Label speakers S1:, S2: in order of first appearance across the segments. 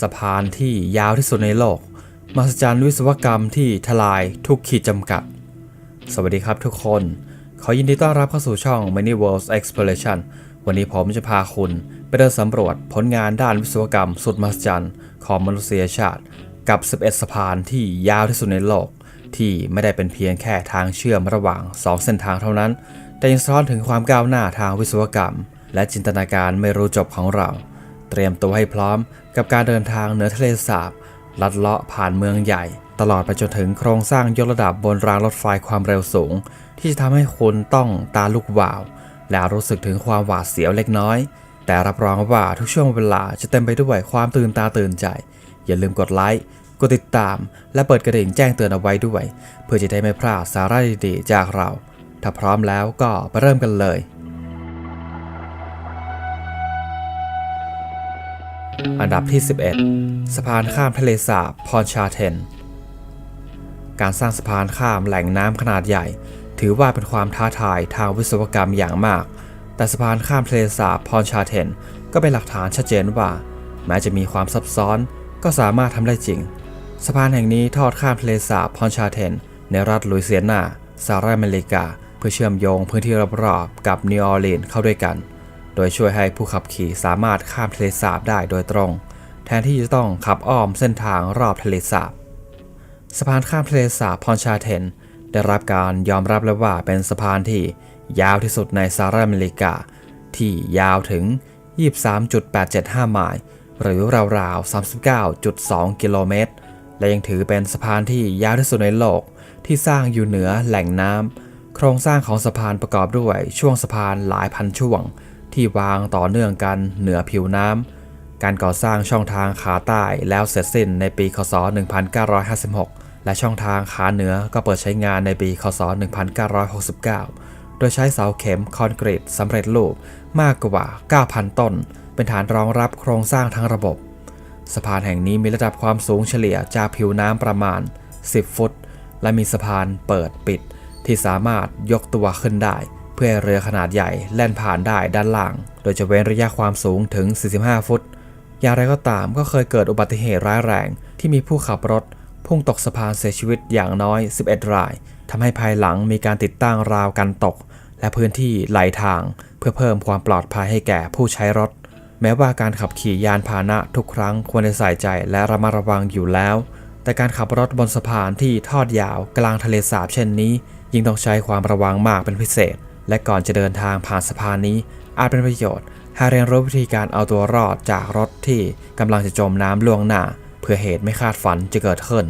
S1: สะพานที่ยาวที่สุดในโลกมหัศจรรย์วิศวกรรมที่ทลายทุกขีดจำกัด สวัสดีครับทุกคน ขอยินดีต้อนรับเข้าสู่ช่อง Many Worlds Exploration วันนี้ผมจะพาคุณไปเดินสำรวจผลงานด้านวิศวกรรมสุดมหัศจรรย์ของมนุษยชาติ กับ 11 สะพานที่ยาวที่สุดในโลก ที่ไม่ได้เป็นเพียงแค่ทางเชื่อมระหว่าง 2 เส้นทางเท่านั้น แต่ยังสะท้อนถึงความก้าวหน้าทางวิศวกรรม และจินตนาการไม่รู้จบของเรา เตรียมตัวให้พร้อมกับการเดินทางเหนือทะเลสาบ ลัดเลาะผ่านเมืองใหญ่ ตลอดไปจนถึงโครงสร้างยกระดับบนรางรถไฟความเร็วสูง ที่จะทำให้คุณต้องตาลุกวาว และรู้สึกถึงความหวาดเสียวเล็กน้อย แต่รับรองว่าทุกช่วงเวลาจะเต็มไปด้วยความตื่นตาตื่นใจ อย่าลืมกดไลค์กดติดตาม และเปิดกระดิ่งแจ้งเตือนเอาไว้ด้วย เพื่อจะได้ไม่พลาดสาระดีๆจากเรา ถ้าพร้อมแล้วก็ไปเริ่มกันเลย อันดับที่ 11 สะพานข้ามทะเลสาบพรชาเทน การสร้างสะพานข้ามแหล่งน้ำขนาดใหญ่ ถือว่าเป็นความท้าทายทางวิศวกรรมอย่างมาก แต่สะพานข้ามทะเลสาบพรชาเทน ก็เป็นหลักฐานชัดเจนว่า แม้จะมีความซับซ้อนก็สามารถทำได้จริง สะพานแห่งนี้ทอดข้ามทะเลสาบพรชาเทน ในรัฐลุยเซียนาสหรัฐอเมริกา เพื่อเชื่อมโยงพื้นที่รอบๆกับนิวออร์ลีนเข้าด้วยกัน โดยช่วยให้ผู้ขับขี่สามารถข้ามทะเลสาบได้โดยตรง แทนที่จะต้องขับอ้อมเส้นทางรอบทะเลสาบสะพานข้ามทะเลสาบพรชาเทน ได้รับการยอมรับแล้วว่าเป็นสะพานที่ยาวที่สุดในสหรัฐอเมริกา ที่ยาวถึง 23.875 ไมล์หรือราวๆ 39.2 กิโลเมตร และยังถือเป็นสะพานที่ยาวที่สุดในโลก ที่สร้างอยู่เหนือแหล่งน้ำโครงสร้างของสะพานประกอบด้วยช่วงสะพานหลายพันช่วง ที่วางต่อเนื่องกันเหนือผิวน้ำ การก่อสร้างช่องทางขาใต้แล้วเสร็จสิ้นในปีคศ 1956 และช่องทางขาเหนือก็เปิดใช้งานในปีคศ 1969 โดยใช้เสาเข็มคอนกรีตสำเร็จรูปมากกว่า 9,000 ต้น เป็นฐานรองรับโครงสร้างทั้งระบบ สะพานแห่งนี้มีระดับความสูงเฉลี่ยจากผิวน้ำประมาณ 10 ฟุต และมีสะพานเปิดปิดที่สามารถยกตัวขึ้นได้ เพื่อเรือขนาดใหญ่แล่นผ่านได้ด้านล่าง โดยจะเว้นระยะความสูงถึง 45 ฟุต อย่างไรก็ตามก็เคยเกิดอุบัติเหตุร้ายแรงที่มีผู้ขับรถ พุ่งตกสะพานเสียชีวิตอย่างน้อย 11 รายทำให้ภายหลังมีการติดตั้งราวกันตก และพื้นที่ไหลทาง เพื่อเพิ่มความปลอดภัยให้แก่ผู้ใช้รถ แม้ว่าการขับขี่ยานพาหนะทุกครั้งควรจะใส่ใจและระมัดระวังอยู่แล้วแต่การขับรถบนสะพานที่ทอดยาวกลางทะเลสาบเช่นนี้ ยิ่งต้องใช้ความระวังมากเป็นพิเศษ และก่อนจะเดินทางผ่านสะพานนี้ อาจเป็นประโยชน์หากเรียนรู้วิธีการเอาตัวรอดจากรถที่กำลังจะจมน้ำล่วงหน้า เพื่อเหตุไม่คาดฝันจะเกิดขึ้น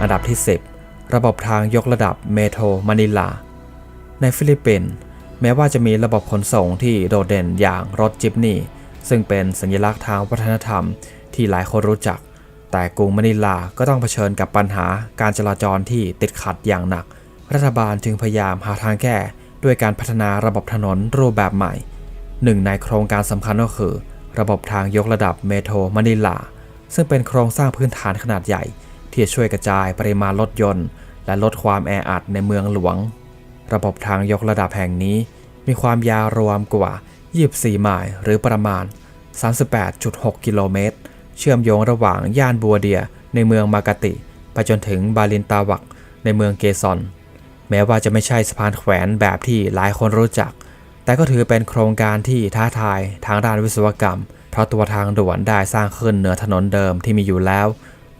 S1: อันดับที่ 10 ระบบทางยกระดับเมโทรมะนิลา ในฟิลิปปินส์แม้ว่าจะมีระบบขนส่งที่โดดเด่นอย่างรถจิปนีซึ่งเป็นสัญลักษณ์ทางวัฒนธรรมที่หลายคนรู้จัก แต่กรุงมะนิลาก็ต้องเผชิญกับปัญหาการจราจรที่ติดขัดอย่างหนัก รัฐบาลจึงพยายามหาทางแก้ ด้วยการพัฒนาระบบถนนรูปแบบใหม่ หนึ่งในโครงการสำคัญก็คือ ระบบทางยกระดับเมโทรมะนิลา ซึ่งเป็นโครงสร้างพื้นฐานขนาดใหญ่ ที่จะช่วยกระจายปริมาณรถยนต์ และลดความแออัดในเมืองหลวง ระบบทางยกระดับแห่งนี้ มีความยาวรวมกว่า 24 ไมล์หรือประมาณ 38.6 กิโลเมตร เชื่อมโยงระหว่างย่านบัวเดียในเมืองมากาติ ไปจนถึงบาลินตาวักในเมืองเกซอน แม้ว่าจะไม่ใช่สะพานแขวนแบบที่หลายคนรู้จัก แต่ก็ถือเป็นโครงการที่ท้าทายทางด้านวิศวกรรม เพราะตัวทางด่วนได้สร้างขึ้นเหนือถนนเดิมที่มีอยู่แล้ว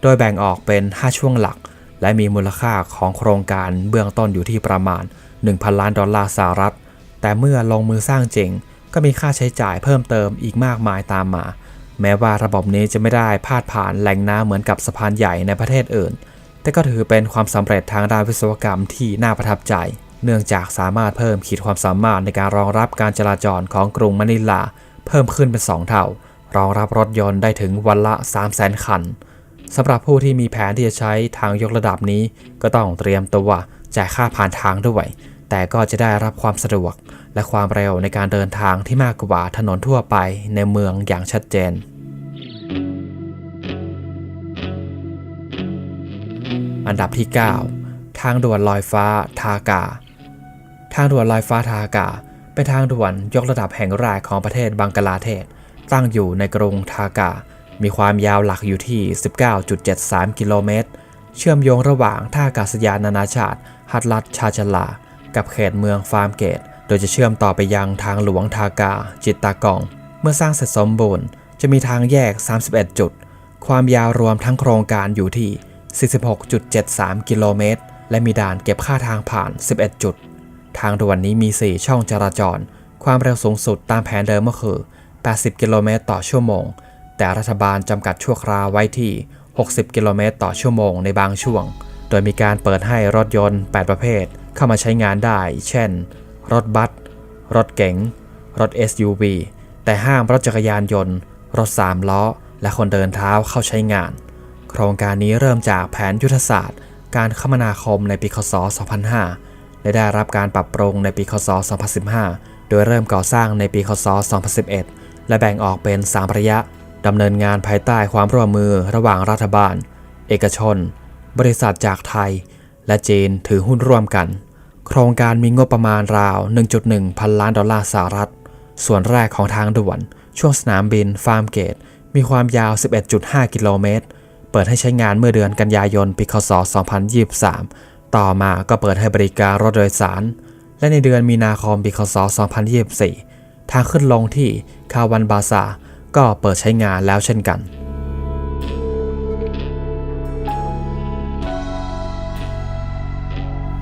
S1: โดยแบ่งออกเป็น 5 ช่วงหลัก และมีมูลค่าของโครงการเบื้องต้นอยู่ที่ประมาณ 1,000 ล้านดอลลาร์สหรัฐ แต่เมื่อลงมือสร้างจริงก็มีค่าใช้จ่ายเพิ่มเติมอีกมากมายตามมา แม้ว่าระบบนี้จะไม่ได้พาดผ่านแหล่งน้ำเหมือนกับสะพานใหญ่ในประเทศอื่น แต่ก็ถือเป็นความสำเร็จทางด้านวิศวกรรมที่น่าประทับใจ เนื่องจากสามารถเพิ่มขีดความสามารถในการรองรับการจราจรของกรุงมะนิลา เพิ่มขึ้นเป็น 2 เท่า รองรับรถยนต์ได้ถึงวันละ 3 0 0 0 0 0 คันสำหรับผู้ที่มีแผนที่จะใช้ทางยกระดับนี้ ก็ต้องเตรียมตัวจ่ายค่าผ่านทางด้วย แต่ก็จะได้รับความสะดวก และความเร็วในการเดินทางที่มากกว่าถนนทั่วไปในเมืองอย่างชัดเจน อันดับที่ 9 ทางด่วนลอยฟ้าทากา ทางด่วนลอยฟ้าทากา เป็นทางด่วนยกระดับแห่งแรกของประเทศบังกลาเทศ ตั้งอยู่ในกรุงทากา มีความยาวหลักอยู่ที่ 19.73 กิโลเมตร เชื่อมโยงระหว่างท่าอากาศยานนานาชาติ ฮัตลัดชาชลา กับเขตเมืองฟาร์มเกต โดยจะเชื่อมต่อไปยังทางหลวงทากา จิตตากอง เมื่อสร้างเสร็จสมบูรณ์ จะมีทางแยก 31 จุด ความยาวรวมทั้งโครงการอยู่ที่ 46.73 กิโลเมตร และมีด่านเก็บค่าทางผ่าน 11 จุด ทางด่วนนี้มี 4 ช่องจราจร ความเร็วสูงสุดตามแผนเดิมก็คือ 80 กิโลเมตรต่อชั่วโมง แต่รัฐบาลจำกัดชั่วคราวไว้ที่ 60 กิโลเมตรต่อชั่วโมงในบางช่วง โดยมีการเปิดให้รถยนต์ 8 ประเภทเข้ามาใช้งานได้ เช่น รถบัส รถเก๋ง รถ SUV แต่ห้ามรถจักรยานยนต์ รถ3ล้อ และคนเดินเท้าเข้าใช้งาน โครงการนี้เริ่มจากแผนยุทธศาสตร์ การคมนาคมในปีคศ 2005 และได้รับการปรับปรุงในปีคศ 2015 โดยเริ่มก่อสร้างในปีคศ 2011 และแบ่งออกเป็น 3 ระยะดำเนินงานภายใต้ความร่วมมือระหว่างรัฐบาล เอกชน บริษัทจากไทย และจีนถือหุ้นร่วมกัน โครงการมีงบประมาณราว 1.1 พันล้านดอลลาร์สหรัฐ ส่วนแรกของทางด่วน ช่วงสนามบินฟาร์มเกต มีความยาว 11.5 กิโลเมตร เปิดให้ใช้งานเมื่อเดือนกันยายนปีคศ 2023 ต่อมาก็เปิดให้บริการรถโดยสาร และในเดือนมีนาคมปีคศ 2024 ทางขึ้นลงที่คาวันบาซาก็เปิดใช้งานแล้วเช่นกัน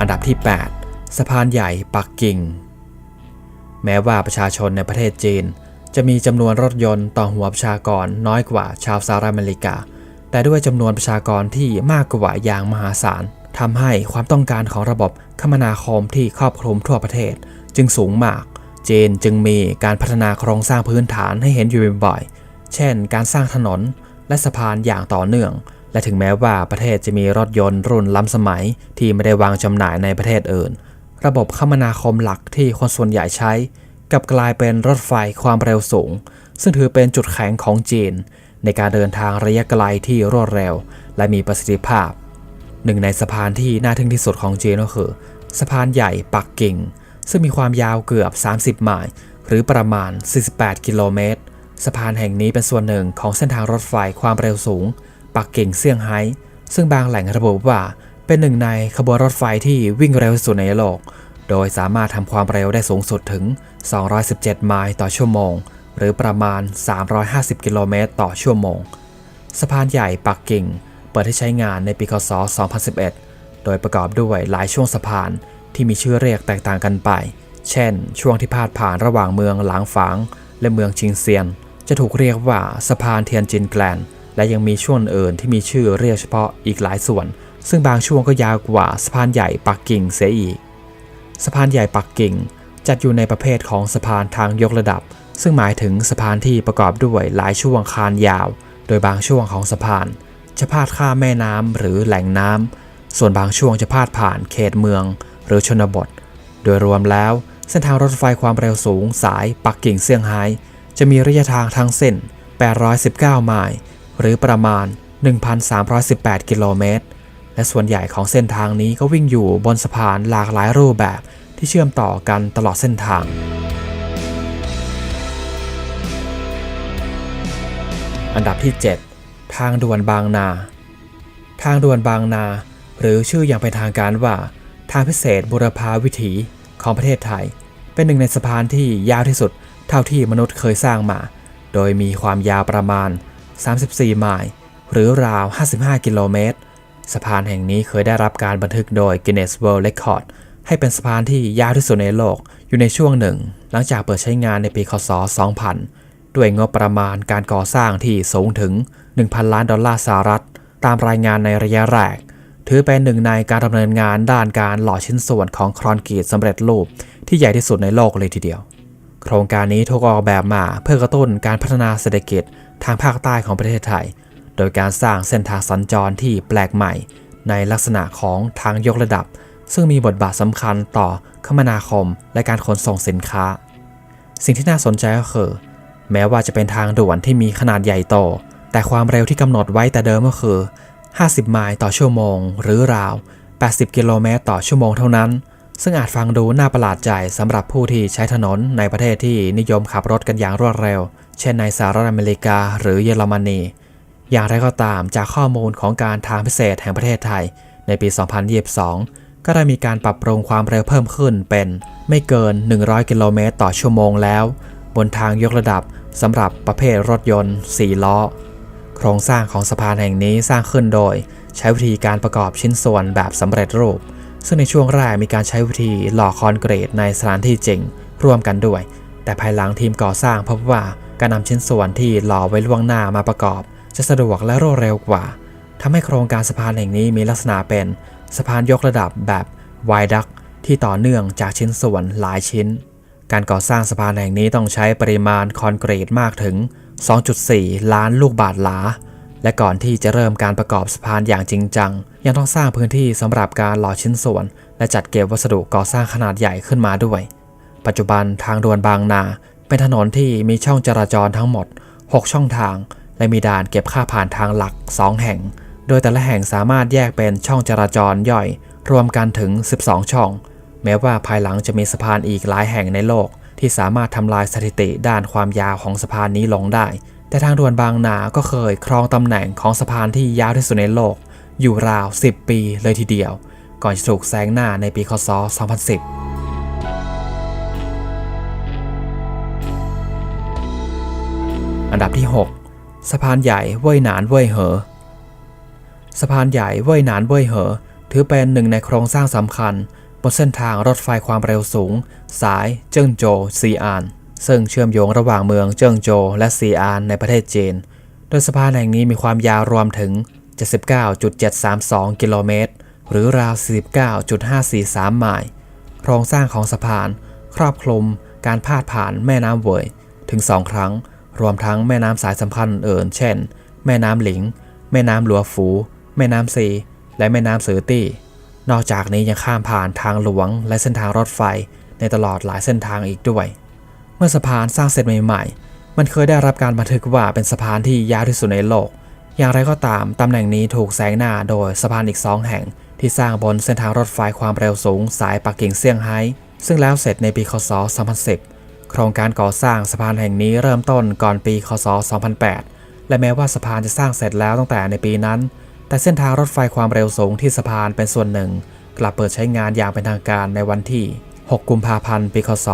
S1: อันดับที่8 สะพานใหญ่ปักกิ่ง แม้ว่าประชาชนในประเทศจีน จะมีจำนวนรถยนต์ต่อหัวประชากรน้อยกว่าชาวสหรัฐอเมริกา แต่ด้วยจำนวนประชากรที่มากกว่าอย่างมหาศาลทำให้ความต้องการของระบบคมนาคมที่ครอบคลุมทั่วประเทศ จึงสูงมาก จีนจึงมีการพัฒนาโครงสร้างพื้นฐานให้เห็นอยู่บ่อยๆ เช่น การสร้างถนนและสะพานอย่างต่อเนื่อง และถึงแม้ว่าประเทศจะมีรถยนต์รุ่นล้ำสมัยที่ไม่ได้วางจำหน่ายในประเทศอื่น ระบบคมนาคมหลักที่คนส่วนใหญ่ใช้ กับกลายเป็นรถไฟความเร็วสูง ซึ่งถือเป็นจุดแข็งของจีน ในการเดินทางระยะไกลที่รวดเร็ว และมีประสิทธิภาพ หนึ่งในสะพานที่น่าทึ่งที่สุดของจีนก็คือ สะพานใหญ่ปักกิ่ง ซึ่งมีความยาวเกือบ 30 ไมล์หรือประมาณ 48 กิโลเมตร สะพานแห่งนี้เป็นส่วนหนึ่งของเส้นทางรถไฟความเร็วสูง ปักกิ่งเซี่ยงไฮ้ซึ่งบางแหล่งระบุว่า เป็นหนึ่งในขบวนรถไฟที่วิ่งเร็วสุดในโลก โดยสามารถทำความเร็วได้สูงสุดถึง 217 ไมล์ต่อชั่วโมง หรือประมาณ 350 กิโลเมตรต่อชั่วโมง สะพานใหญ่ปักกิ่ง เปิดให้ใช้งานในปีคศ 2011 โดยประกอบด้วยหลายช่วงสะพานที่มีชื่อเรียกแตกต่างกันไป เช่น ช่วงที่พาดผ่านระหว่างเมืองหลางฝาง และเมืองชิงเซียน จะถูกเรียกว่าสะพานเทียนจินแกลน และยังมีช่วงอื่นที่มีชื่อเรียกเฉพาะอีกหลายส่วน ซึ่งบางช่วงก็ยาวกว่าสะพานใหญ่ปักกิ่งเสียอีก สะพานใหญ่ปักกิ่งจัดอยู่ในประเภทของสะพานทางยกระดับ ซึ่งหมายถึงสะพานที่ประกอบด้วยหลายช่วงคานยาว โดยบางช่วงของสะพาน จะพาดข้ามแม่น้ำหรือแหล่งน้ำส่วนบางช่วงจะพาดผ่านเขตเมือง หรือชนบท โดยรวมแล้วเส้นทางรถไฟความเร็วสูงสายปักกิ่งเซี่ยงไฮ้จะมีระยะทางทั้งเส้น 819 ไมล์ หรือประมาณ 1,318 กิโลเมตร และส่วนใหญ่ของเส้นทางนี้ก็วิ่งอยู่บนสะพานหลากหลายรูปแบบที่เชื่อมต่อกันตลอดเส้นทางอันดับที่ 7 ทางด่วนบางนา ทางด่วนบางนา หรือชื่ออย่างเป็นทางการว่า ทางพิเศษบุรพาวิถีของประเทศไทย เป็นหนึ่งในสะพานที่ยาวที่สุดเท่าที่มนุษย์เคยสร้างมา โดยมีความยาวประมาณ 34 ไมล์หรือราว 55 กิโลเมตร สะพานแห่งนี้เคยได้รับการบันทึกโดย Guinness World Record ให้เป็นสะพานที่ยาวที่สุดในโลกอยู่ในช่วงหนึ่ง หลังจากเปิดใช้งานในปีคศ 2000 ด้วยงบประมาณการก่อสร้างที่สูงถึง 1,000 ล้านดอลลาร์สหรัฐ ตามรายงานในระยะแรก ถือเป็นหนึ่งในการดำเนินงานด้านการหล่อชิ้นส่วนของครอนกรีตสำเร็จรูป ที่ใหญ่ที่สุดในโลกเลยทีเดียว โครงการนี้ถูกออกแบบมาเพื่อกระตุ้นการพัฒนาเศรษฐกิจทางภาคใต้ของประเทศไทย โดยการสร้างเส้นทางสัญจรที่แปลกใหม่ ในลักษณะของทางยกระดับ ซึ่งมีบทบาทสำคัญต่อคมนาคมและการขนส่งสินค้า สิ่งที่น่าสนใจก็คือ แม้ว่าจะเป็นทางด่วนที่มีขนาดใหญ่โต แต่ความเร็วที่กำหนดไว้แต่เดิมก็คือ 50 ไมล์ต่อชั่วโมง หรือราว 80 กิโลเมตรต่อชั่วโมงเท่านั้น ซึ่งอาจฟังดูน่าประหลาดใจสำหรับผู้ที่ใช้ถนนในประเทศที่นิยมขับรถกันอย่างรวดเร็ว เช่นในสหรัฐอเมริกาหรือเยอรมนี อย่างไรก็ตามจากข้อมูลของการทางพิเศษแห่งประเทศไทย ในปี 2022 ก็ได้มีการปรับปรุงความเร็วเพิ่มขึ้นเป็นไม่เกิน 100 กิโลเมตรต่อชั่วโมงแล้ว บนทางยกระดับสำหรับประเภทรถยนต์ 4 ล้อ โครงสร้างของสะพานแห่งนี้สร้างขึ้นโดย ใช้วิธีการประกอบชิ้นส่วนแบบสำเร็จรูป ซึ่งในช่วงแรกมีการใช้วิธีหล่อคอนกรีตในสถานที่จริง ร่วมกันด้วย แต่ภายหลังทีมก่อสร้างพบว่าการนำชิ้นส่วนที่หล่อไว้ล่วงหน้ามาประกอบ จะสะดวกและรวดเร็วกว่าทำให้โครงการสะพานแห่งนี้มีลักษณะเป็นสะพานยกระดับแบบไวดักที่ต่อเนื่องจากชิ้นส่วนหลายชิ้น การก่อสร้างสะพานแห่งนี้ต้องใช้ปริมาณคอนกรีตมากถึง 2.4 ล้านลูกบาทหลา และก่อนที่จะเริ่มการประกอบสะพานอย่างจริงจัง ยังต้องสร้างพื้นที่สำหรับการหล่อชิ้นส่วน และจัดเก็บวัสดุก่อสร้างขนาดใหญ่ขึ้นมาด้วย ปัจจุบันทางด่วนบางนา เป็นถนนที่มีช่องจราจรทั้งหมด 6 ช่องทาง และมีด่านเก็บค่าผ่านทางหลัก 2 แห่ง โดยแต่ละแห่งสามารถแยกเป็นช่องจราจรย่อย รวมกันถึง 12 ช่อง แม้ว่าภายหลังจะมีสะพานอีกหลายแห่งในโลก ที่สามารถทำลายสถิติด้านความยาวของสะพานนี้ลงได้ แต่ทางด่วนบางนาก็เคยครองตำแหน่งของสะพานที่ยาวที่สุดในโลก อยู่ราว 10 ปีเลยทีเดียว ก่อนจะถูกแซงหน้าในปีคศ 2010อันดับที่6 สะพานใหญ่เว่ยหนานเว่ยเหอ สะพานใหญ่เว่ยหนานเว่ยเหอ ถือเป็นหนึ่งในโครงสร้างสำคัญ บนเส้นทางรถไฟความเร็วสูง สายเจิ้งโจวซีอาน ซึ่งเชื่อมโยงระหว่างเมืองเจิ้งโจวและซีอานในประเทศจีน โดยสะพานแห่งนี้มีความยาวรวมถึง 79.732 กิโลเมตร หรือราว 49.543 ไมล์โครงสร้างของสะพาน ครอบคลุมการพาดผ่านแม่น้ำเวยถึง2ครั้ง รวมทั้งแม่น้ำสายสำคัญอื่นเช่น แม่น้ำหลิง แม่น้ำหลัวฝู แม่น้ำซีและแม่น้ำสือตี้ นอกจากนี้ยังข้ามผ่านทางหลวงและเส้นทางรถไฟในตลอดหลายเส้นทางอีกด้วย เมื่อสะพานสร้างเสร็จใหม่ ๆ มันเคยได้รับการบันทึกว่าเป็นสะพานที่ยาวที่สุดในโลก อย่างไรก็ตามตำแหน่งนี้ถูกแซงหน้าโดยสะพานอีกสองแห่ง ที่สร้างบนเส้นทางรถไฟความเร็วสูงสายปักกิ่งเซี่ยงไฮ้ซึ่งแล้วเสร็จในปีคศ 2010 โครงการก่อสร้างสะพานแห่งนี้เริ่มต้นก่อนปี คศ 2008 และแม้ว่าสะพานจะสร้างเสร็จแล้วตั้งแต่ในปีนั้น แต่เส้นทางรถไฟความเร็วสูงที่สะพานเป็นส่วนหนึ่ง กลับเปิดใช้งานอย่างเป็นทางการในวันที่ 6 กุมภาพันธ์ ปี คศ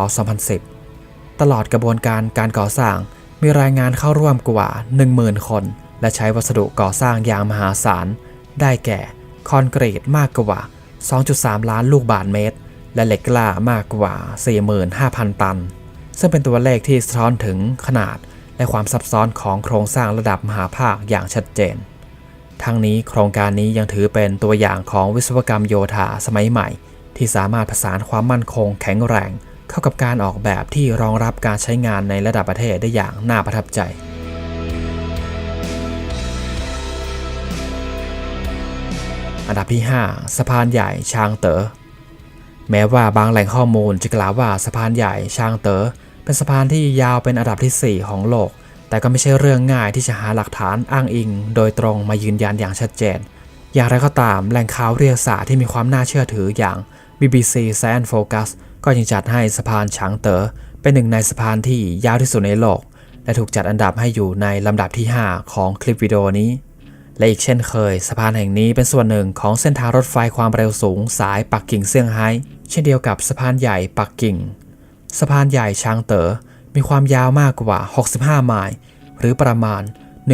S1: 2010 ตลอดกระบวนการการก่อสร้างมีรายงานเข้าร่วมกว่า 10,000 คน และใช้วัสดุก่อสร้างอย่างมหาศาล ได้แก่ คอนกรีตมากกว่า 2.3 ล้านลูกบาศก์เมตร และเหล็กกล้ามากกว่า 45,000 ตัน ซึ่งเป็นตัวเลขที่สะท้อนถึงขนาดและความซับซ้อนของโครงสร้างระดับมหาภาคอย่างชัดเจน ทั้งนี้โครงการนี้ยังถือเป็นตัวอย่างของวิศวกรรมโยธาสมัยใหม่ ที่สามารถผสานความมั่นคงแข็งแรง เข้ากับการออกแบบที่รองรับการใช้งานในระดับประเทศได้อย่างน่าประทับใจอันดับที่ 5 สะพานใหญ่ชางเต๋อแม้ว่าบางแหล่งข้อมูลจะกล่าวว่าสะพานใหญ่ชางเต๋อ เป็นสะพานที่ยาวเป็นอันดับทีสี่ 4 ของโลก แต่ก็ไม่ใช่เรื่องง่ายที่จะหาหลักฐานอ้างอิง โดยตรงมายืนยันอย่างชัดเจน อย่างไรก็ตามแหล่งข่าววิทยาศาสตร์ที่มีความน่าเชื่อถืออย่าง BBC Science Focus ก็ยังจัดให้สะพานฉางเต๋อเป็นหนึ่งในสะพานที่ยาวที่สุดในโลก และถูกจัดอันดับให้อยู่ในลำดับที่ 5 ของคลิปวิดีโอนี้ และอีกเช่นเคย สะพานแห่งนี้เป็นส่วนหนึ่งของเส้นทางรถไฟความเร็วสูงสายปักกิ่งเซี่ยงไฮ้เช่นเดียวกับสะพานใหญ่ปักกิ่ง สะพานใหญ่ช้างเต๋อมีความยาวมากกว่า 65 ไมล์หรือประมาณ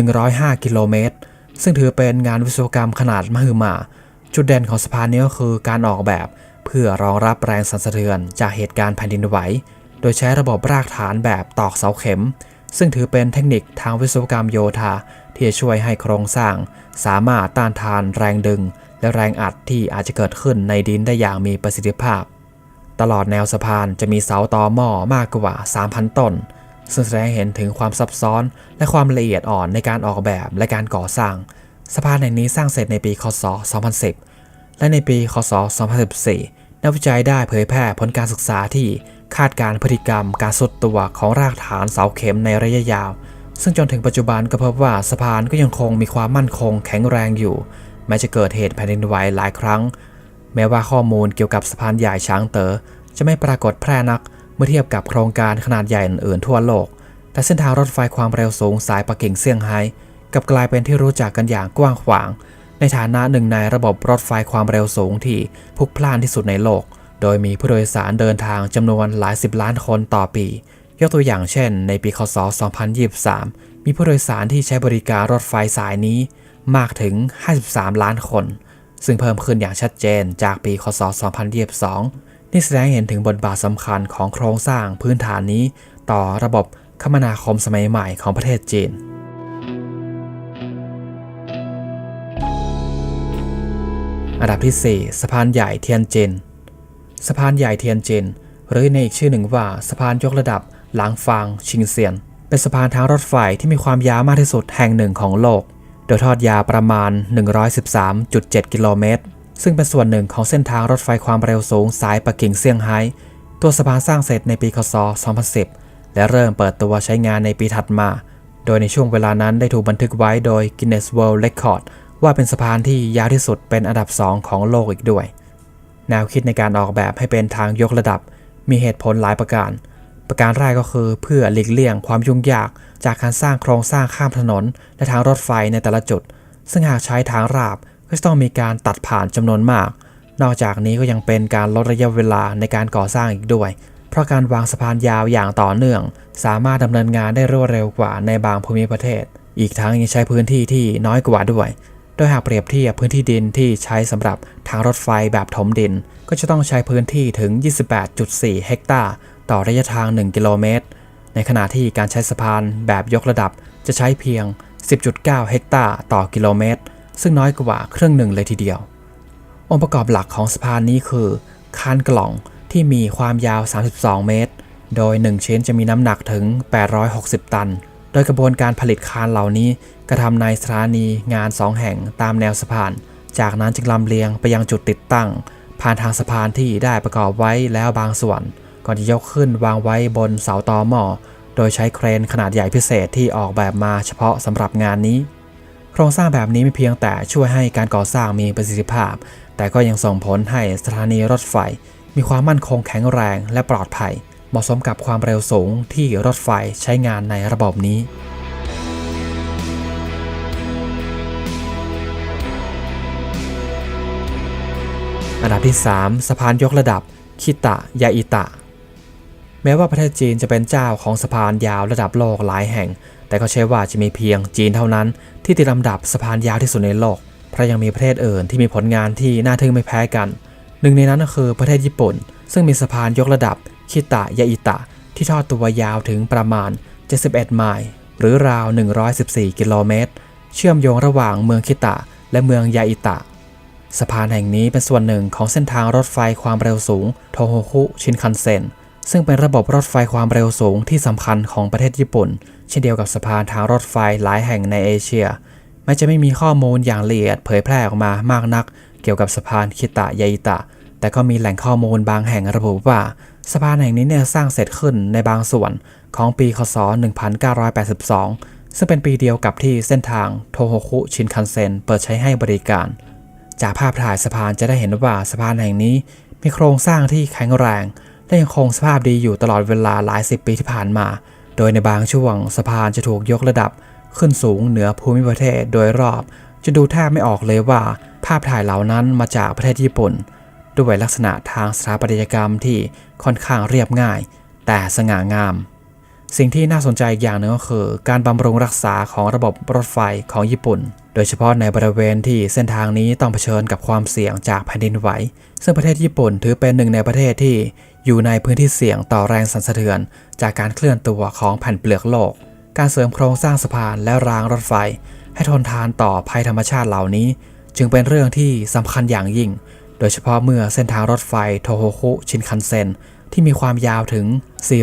S1: 105 กิโลเมตร ซึ่งถือเป็นงานวิศวกรรมขนาดมหึมา จุดเด่นของสะพานนี้ก็คือการออกแบบ เพื่อรองรับแรงสั่นสะเทือนจากเหตุการณ์แผ่นดินไหว โดยใช้ระบบรากฐานแบบตอกเสาเข็ม ซึ่งถือเป็นเทคนิคทางวิศวกรรมโยธา ที่จะช่วยให้โครงสร้าง สามารถต้านทานแรงดึง และแรงอัดที่อาจจะเกิดขึ้นในดินได้อย่างมีประสิทธิภาพ ตลอดแนวสะพานจะมีเสาตอหม้อมากกว่า 3,000 ต้น ซึ่งแสดงเห็นถึงความซับซ้อนและความละเอียดอ่อนในการออกแบบและการก่อสร้าง สะพานแห่งนี้สร้างเสร็จในปี คศ 2010 และในปี คศ 2014 นักวิจัยได้เผยแพร่ผลการศึกษาที่คาดการณ์พฤติกรรมการสุดตัวของรากฐานเสาเข็มในระยะยาว ซึ่งจนถึงปัจจุบันก็พบว่าสะพานก็ยังคงมีความมั่นคงแข็งแรงอยู่ แม้จะเกิดเหตุแผ่นดินไหวหลายครั้ง แม้ว่าข้อมูลเกี่ยวกับสะพานใหญ่ช้างเตอ๋อจะไม่ปรากฏแพร่นักเมื่อเทียบกับโครงการขนาดใหญ่อื่นๆทั่วโลก แต่เส้นทางรถไฟความเร็วสูงสายปักกิ่งเซี่ยงไฮ้กับกลายเป็นที่รู้จักกันอย่างกว้างขวาง ในฐานะหนึ่งในระบบรถไฟความเร็วสูงที่พลุกพล่านที่สุดในโลก โดยมีผู้โดยสารเดินทางจำนวนหลายสิบล้านคนต่อปี ยกตัวอย่างเช่น ในปีคศ 2023 มีผู้โดยสารที่ใช้บริการรถไฟสายนี้มากถึง 53 ล้านคน ซึ่งเพิ่มขึ้นอย่างชัดเจนจากปีคศ 2022 นี่แสดงเห็นถึงบทบาทสำคัญของโครงสร้างพื้นฐานนี้ ต่อระบบคมนาคมสมัยใหม่ของประเทศจีนอันดับที่ 4 สะพานใหญ่เทียนจิน สะพานใหญ่เทียนจิน หรือในอีกชื่อหนึ่งว่าสะพานยกระดับหลางฟางชิงเซียน เป็นสะพานทางรถไฟที่มีความยาวมากที่สุดแห่งหนึ่งของโลก โดยทอดยาวประมาณ 113.7 กิโลเมตร ซึ่งเป็นส่วนหนึ่งของเส้นทางรถไฟความเร็วสูงสายปักกิ่งเซี่ยงไฮ้ ตัวสะพานสร้างเสร็จในปีคศ 2010 และเริ่มเปิดตัวใช้งานในปีถัดมา โดยในช่วงเวลานั้นได้ถูกบันทึกไว้โดย Guinness World Record ว่าเป็นสะพานที่ยาวที่สุดเป็นอันดับ 2 ของโลกอีกด้วย แนวคิดในการออกแบบให้เป็นทางยกระดับ มีเหตุผลหลายประการ ประการแรกก็คือเพื่อหลีกเลี่ยงความยุ่งยากจากการสร้างโครงสร้างข้ามถนน และทางรถไฟในแต่ละจุด ซึ่งหากใช้ทางราบก็จะต้องมีการตัดผ่านจำนวนมาก นอกจากนี้ก็ยังเป็นการลดระยะเวลาในการก่อสร้างอีกด้วย เพราะการวางสะพานยาวอย่างต่อเนื่อง สามารถดำเนินงานได้รวดเร็วกว่าในบางภูมิประเทศ อีกทั้งยังใช้พื้นที่ที่น้อยกว่าด้วย โดยหากเปรียบเทียบพื้นที่ดินที่ใช้สำหรับทางรถไฟแบบถมดิน ก็จะต้องใช้พื้นที่ถึง 28.4 เฮกตาร์ ต่อระยะทาง 1 กิโลเมตร ในขณะที่การใช้สะพานแบบยกระดับจะใช้เพียง 10.9 เฮกตาร์ต่อกิโลเมตร ซึ่งน้อยกว่าครึ่งหนึ่งเลยทีเดียว องค์ประกอบหลักของสะพานนี้คือ คานกล่องที่มีความยาว 32 เมตร โดย 1 ชิ้นจะมีน้ำหนักถึง 860 ตัน โดยกระบวนการผลิตคานเหล่านี้กระทำในสถานีงาน 2 แห่งตามแนวสะพาน จากนั้นจึงลำเลียงไปยังจุดติดตั้ง ผ่านทางสะพานที่ได้ประกอบไว้แล้วบางส่วน ก่อนจะยกขึ้นวางไว้บนเสาตอหม้อโดยใช้เครนขนาดใหญ่พิเศษที่ออกแบบมาเฉพาะสำหรับงานนี้ โครงสร้างแบบนี้ไม่เพียงแต่ช่วยให้การก่อสร้างมีประสิทธิภาพ แต่ก็ยังส่งผลให้สถานีรถไฟ มีความมั่นคงแข็งแรงและปลอดภัย เหมาะสมกับความเร็วสูงที่รถไฟใช้งานในระบบนี้อันดับที่ 3 สะพานยกระดับ คิตะ ยาอิตะ แม้ว่าประเทศจีนจะเป็นเจ้าของสะพานยาวระดับโลกหลายแห่ง แต่ก็ใช่ว่าจะมีเพียงจีนเท่านั้น ที่ติดลำดับสะพานยาวที่สุดในโลก เพราะยังมีประเทศอื่นที่มีผลงานที่น่าทึ่งไม่แพ้กัน หนึ่งในนั้นก็คือประเทศญี่ปุ่น ซึ่งมีสะพานยกระดับคิตะยาอิตะ ที่ทอดตัวยาวถึงประมาณ 71 ไมล์หรือราว 114 กิโลเมตร เชื่อมโยงระหว่างเมืองคิตะ และเมืองยาอิตะสะพานแห่งนี้เป็นส่วนหนึ่งของเส้นทางรถไฟความเร็วสูง โทโฮคุชินคันเซ็น ซึ่งเป็นระบบรถไฟความเร็วสูงที่สำคัญของประเทศญี่ปุ่น เช่นเดียวกับสะพานทางรถไฟหลายแห่งในเอเชียแม้จะไม่มีข้อมูลอย่างละเอียดเผยแพร่ออกมามากนัก เกี่ยวกับสะพานคิตะยาอิตะ แต่ก็มีแหล่งข้อมูลบางแห่งระบุว่าสะพานแห่งนี้เนี่ยสร้างเสร็จขึ้นในบางส่วนของปีคศ 1982 ซึ่งเป็นปีเดียวกับที่เส้นทางโทโฮคุชินคันเซ็นเปิดใช้ให้บริการ จากภาพถ่ายสะพานจะได้เห็นว่าสะพานแห่งนี้มีโครงสร้างที่แข็งแรง และยังคงสภาพดีอยู่ตลอดเวลาหลายสิบปีที่ผ่านมา โดยในบางช่วงสะพานจะถูกยกระดับ ขึ้นสูงเหนือภูมิประเทศโดยรอบ จะดูแทบไม่ออกเลยว่า ภาพถ่ายเหล่านั้นมาจากประเทศญี่ปุ่น ด้วยลักษณะทางสถาปัตยกรรมที่ค่อนข้างเรียบง่าย แต่สง่างาม สิ่งที่น่าสนใจอีกอย่างหนึ่งก็คือ การบำรุงรักษาของระบบรถไฟของญี่ปุ่น โดยเฉพาะในบริเวณที่เส้นทางนี้ต้องเผชิญกับความเสี่ยงจากแผ่นดินไหว ซึ่งประเทศญี่ปุ่นถือเป็นหนึ่งในประเทศที่ อยู่ในพื้นที่เสี่ยงต่อแรงสั่นสะเทือน จากการเคลื่อนตัวของแผ่นเปลือกโลก การเสริมโครงสร้างสะพานและรางรถไฟ ให้ทนทานต่อภัยธรรมชาติเหล่านี้ จึงเป็นเรื่องที่สำคัญอย่างยิ่ง โดยเฉพาะเมื่อเส้นทางรถไฟโทโฮคุชินคันเซ็นที่มีความยาวถึง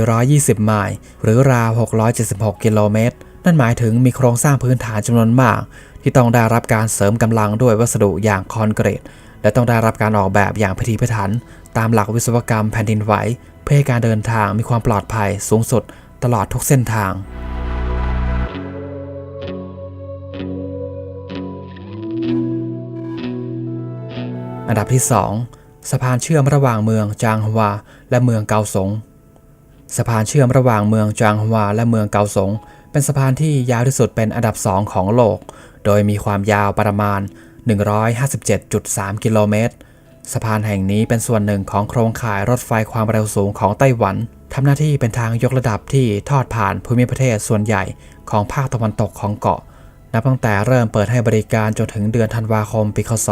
S1: 420 ไมล์หรือราว 676 กิโลเมตร นั่นหมายถึงมีโครงสร้างพื้นฐานจำนวนมาก ที่ต้องได้รับการเสริมกำลังด้วยวัสดุอย่างคอนกรีต และต้องได้รับการออกแบบอย่างพิถีพิถัน ตามหลักวิศวกรรมแผ่นดินไหว เพื่อให้การเดินทางมีความปลอดภัยสูงสุดตลอดทุกเส้นทาง อันดับที่ 2 สะพานเชื่อมระหว่างเมืองจางฮวา และเมืองเกาสง สะพานเชื่อมระหว่างเมืองจางฮวา และเมืองเกาสง เป็นสะพานที่ยาวที่สุดเป็นอันดับสองของโลก โดยมีความยาวประมาณ 157.3 กิโลเมตร สะพานแห่งนี้เป็นส่วนหนึ่งของโครงข่ายรถไฟความเร็วสูงของไต้หวันทำหน้าที่เป็นทางยกระดับที่ทอดผ่านภูมิประเทศส่วนใหญ่ของภาคตะวันตกของเกาะ นับตั้งแต่เริ่มเปิดให้บริการจนถึงเดือนธันวาคมปีคศ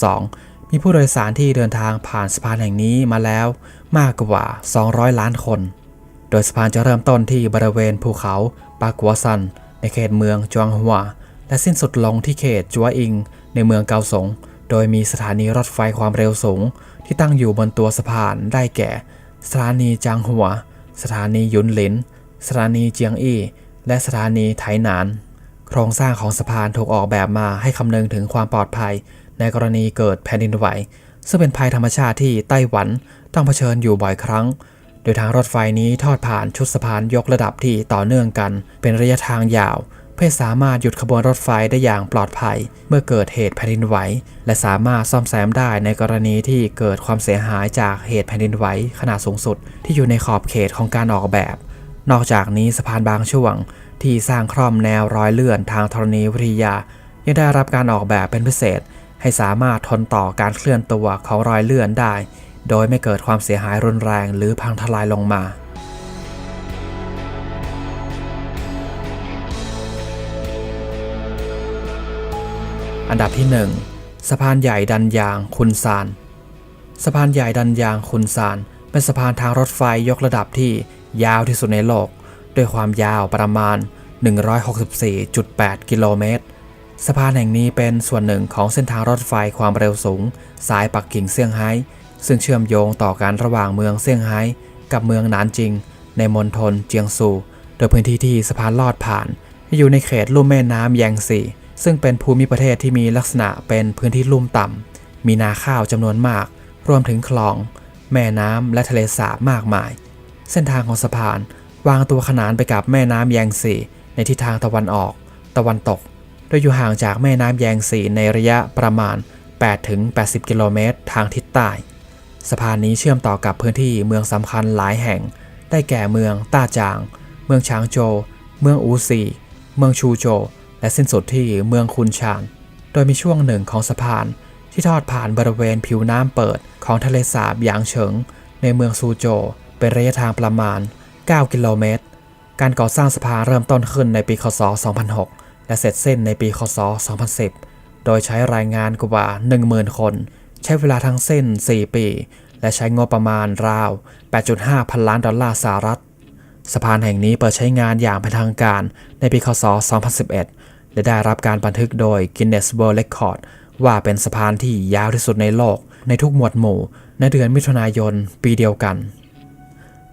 S1: 2012 มีผู้โดยสารที่เดินทางผ่านสะพานแห่งนี้มาแล้วมากกว่า 200 ล้านคน โดยสะพานจะเริ่มต้นที่บริเวณภูเขาปากัวซัน ในเขตเมืองจวงฮัว และสิ้นสุดลงที่เขตจัวอิง ในเมืองเกาสง โดยมีสถานีรถไฟความเร็วสูง ที่ตั้งอยู่บนตัวสะพานได้แก่ สถานีจางหัว สถานียุนหลิน สถานีเจียงอี้และสถานีไถหนาน โครงสร้างของสะพานถูกออกแบบมาให้คำนึงถึงความปลอดภัย ในกรณีเกิดแผ่นดินไหว ซึ่งเป็นภัยธรรมชาติที่ไต้หวันต้องเผชิญอยู่บ่อยครั้ง โดยทางรถไฟนี้ทอดผ่านชุดสะพานยกระดับที่ต่อเนื่องกัน เป็นระยะทางยาว เพื่อสามารถหยุดขบวนรถไฟได้อย่างปลอดภัย เมื่อเกิดเหตุแผ่นดินไหว และสามารถซ่อมแซมได้ในกรณีที่เกิดความเสียหายจากเหตุแผ่นดินไหวขนาดสูงสุด ที่อยู่ในขอบเขตของการออกแบบ นอกจากนี้สะพานบางช่วง ที่สร้างคร่อมแนวรอยเลื่อนทางธรณีวิทยา ยังได้รับการออกแบบเป็นพิเศษ ให้สามารถทนต่อการเคลื่อนตัวของรอยเลื่อนได้ โดยไม่เกิดความเสียหายรุนแรงหรือพังทลายลงมา อันดับที่ 1 สะพานใหญ่ดันยางคุนซาน สะพานใหญ่ดันยางคุนซาน เป็นสะพานทางรถไฟยกระดับที่ยาวที่สุดในโลก ด้วยความยาวประมาณ 164.8 กิโลเมตร สะพานแห่งนี้เป็นส่วนหนึ่งของเส้นทางรถไฟความเร็วสูง สายปักกิ่งเซี่ยงไฮ้ ซึ่งเชื่อมโยงต่อกันระหว่างเมืองเซี่ยงไฮ้กับเมืองหนานจิง ในมณฑลเจียงซู โดยพื้นที่ที่สะพานลอดผ่าน อยู่ในเขตลุ่มแม่น้ำแยงซี ซึ่งเป็นภูมิประเทศที่มีลักษณะเป็นพื้นที่ลุ่มต่ำ มีนาข้าวจำนวนมาก รวมถึงคลอง แม่น้ำและทะเลสาบมากมาย เส้นทางของสะพาน วางตัวขนานไปกับแม่น้ำแยงซีในทิศทางตะวันออก ตะวันตก โดยอยู่ห่างจากแม่น้ำแยงซีในระยะประมาณ 8-80 กิโลเมตร ทางทิศใต้ สะพานนี้เชื่อมต่อกับพื้นที่เมืองสำคัญหลายแห่ง ได้แก่เมืองต้าจาง เมืองฉางโจวเมืองอูซี เมืองชูโจว และสิ้นสุดที่เมืองคุนชานโดยมีช่วงหนึ่งของสะพานที่ทอดผ่านบริเวณผิวน้ำเปิดของทะเลสาบหยางเฉิง ในเมืองซูโจวเป็นระยะทางประมาณ 9 กิโลเมตร การก่อสร้างสะพานเริ่มต้นขึ้นในปีคศ 2006 และเสร็จสิ้นในปีคศ 2010 โดยใช้รายงานกว่า 10,000 คน ใช้เวลาทั้งสิ้น 4 ปี และใช้งบประมาณราว 8.5 พันล้านดอลลาร์สหรัฐ สะพานแห่งนี้เปิดใช้งานอย่างเป็นทางการในปีคศ 2011 และได้รับการบันทึกโดย Guinness World Record ว่าเป็นสะพานที่ยาวที่สุดในโลก ในทุกหมวดหมู่ ในเดือนมิถุนายนปีเดียวกัน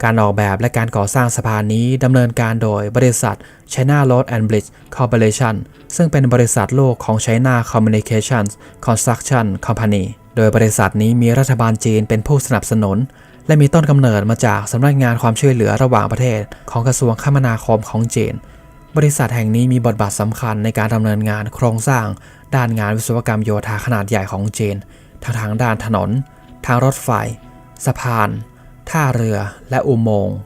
S1: การออกแบบและการก่อสร้างสะพานนี้ดำเนินการโดยบริษัท China Road and Bridge Corporation ซึ่งเป็นบริษัทโลกของ China Communications Construction Company โดยบริษัทนี้มีรัฐบาลจีนเป็นผู้สนับสนุน และมีต้นกำเนิดมาจากสำนักงานความช่วยเหลือระหว่างประเทศของกระทรวงคมนาคมของจีน บริษัทแห่งนี้มีบทบาทสำคัญในการดำเนินงานโครงสร้าง ด้านงานวิศวกรรมโยธาขนาดใหญ่ของจีนทั้งทางด้านถนน ทางรถไฟ สะพาน ท่าเรือ และอุโมงค์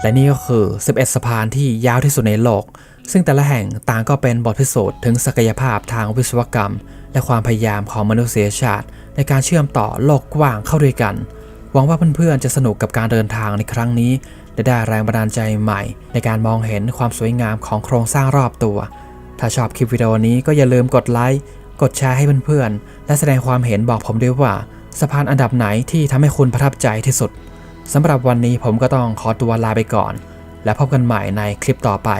S1: และนี่ก็คือ 11 สะพานที่ยาวที่สุดในโลก ซึ่งแต่ละแห่งต่างก็เป็นบทพิสูจน์ถึงศักยภาพทางวิศวกรรม และความพยายามของมนุษยชาติ ในการเชื่อมต่อโลกกว้างเข้าด้วยกัน หวังว่าเพื่อนๆจะสนุกกับการเดินทางในครั้งนี้ และได้แรงบันดาลใจใหม่ ในการมองเห็นความสวยงามของโครงสร้างรอบตัว ถ้าชอบคลิปวิดีโอนี้ก็อย่าลืมกดไลค์ กดแชร์ให้เพื่อนๆ และแสดงความเห็นบอกผมด้วยว่าสะพานอันดับไหนที่ทำให้คุณประทับใจที่สุดสำหรับวันนี้ผมก็ต้องขอตัวลาไปก่อน และพบกันใหม่ในคลิปต่อไป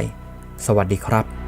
S1: สวัสดีครับ